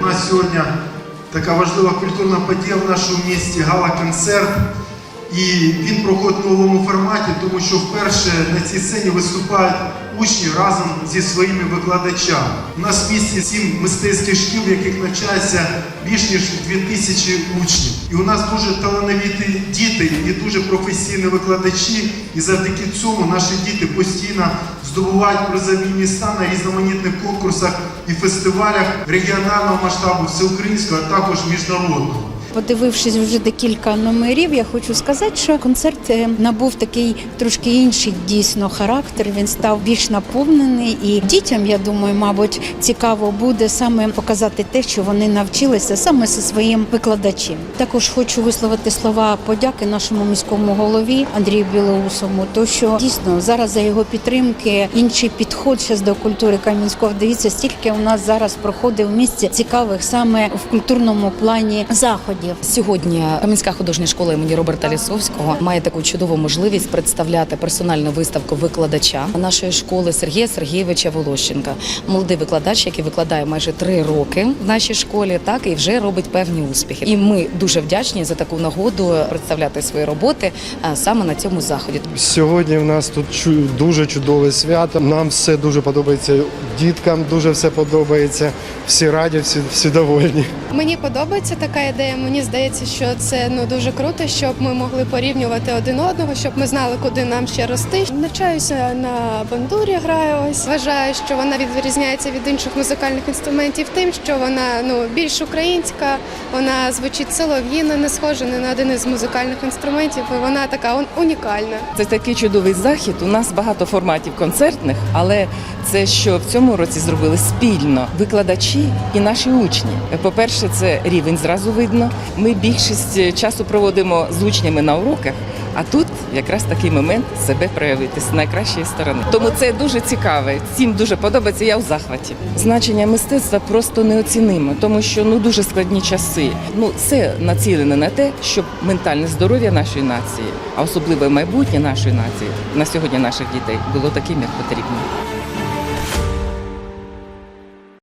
У нас сьогодні така важлива культурна подія в нашому місті гала-концерт. І він проходить в новому форматі, тому що вперше на цій сцені виступають учні разом зі своїми викладачами. У нас в місті сім мистецьких шкіл, в яких навчається більш ніж 2000 учнів. І у нас дуже талановиті діти і дуже професійні викладачі. І завдяки цьому наші діти постійно здобувають призові міста на різноманітних конкурсах і фестивалях регіонального масштабу, всеукраїнського, а також міжнародного. Подивившись вже декілька номерів, я хочу сказати, що концерт е, набув такий трошки інший дійсно характер. Він став більш наповнений, і дітям, я думаю, мабуть, цікаво буде саме показати те, що вони навчилися саме зі своїм викладачем. Також хочу висловити слова подяки нашому міському голові Андрію Білоусому, то що дійсно зараз за його підтримки інший підход ще до культури Кам'янського. Дивіться, стільки у нас зараз проходить в місті цікавих саме в культурному плані заходів. Сьогодні Кам'янська художня школа імені Роберта Лісовського має таку чудову можливість представляти персональну виставку викладача нашої школи Сергія Сергійовича Волощенка. Молодий викладач, який викладає майже три роки в нашій школі, так і вже робить певні успіхи. І ми дуже вдячні за таку нагоду представляти свої роботи саме на цьому заході. Сьогодні в нас тут чу- дуже чудове свято. Нам все дуже подобається. Діткам дуже все подобається. Всі раді, всі, всі довольні. Мені подобається така ідея. Мені здається, що це ну дуже круто, щоб ми могли порівнювати один одного, щоб ми знали, куди нам ще рости. Навчаюся на бандурі, граю ось. Вважаю, що вона відрізняється від інших музикальних інструментів тим, що вона ну більш українська, вона звучить солов'їно, не схожа ні на один із музикальних інструментів. і Вона така унікальна. Це такий чудовий захід. У нас багато форматів концертних, але це що в цьому році зробили спільно викладачі і наші учні. По-перше, це рівень зразу видно. Ми більшість часу проводимо з учнями на уроках. А тут якраз такий момент себе проявити з найкращої сторони. Тому це дуже цікаве. Всім дуже подобається. Я у захваті. Значення мистецтва просто неоцінимо, тому що ну дуже складні часи. Ну це націлене на те, щоб ментальне здоров'я нашої нації, а особливо майбутнє нашої нації на сьогодні наших дітей було таким, як потрібно.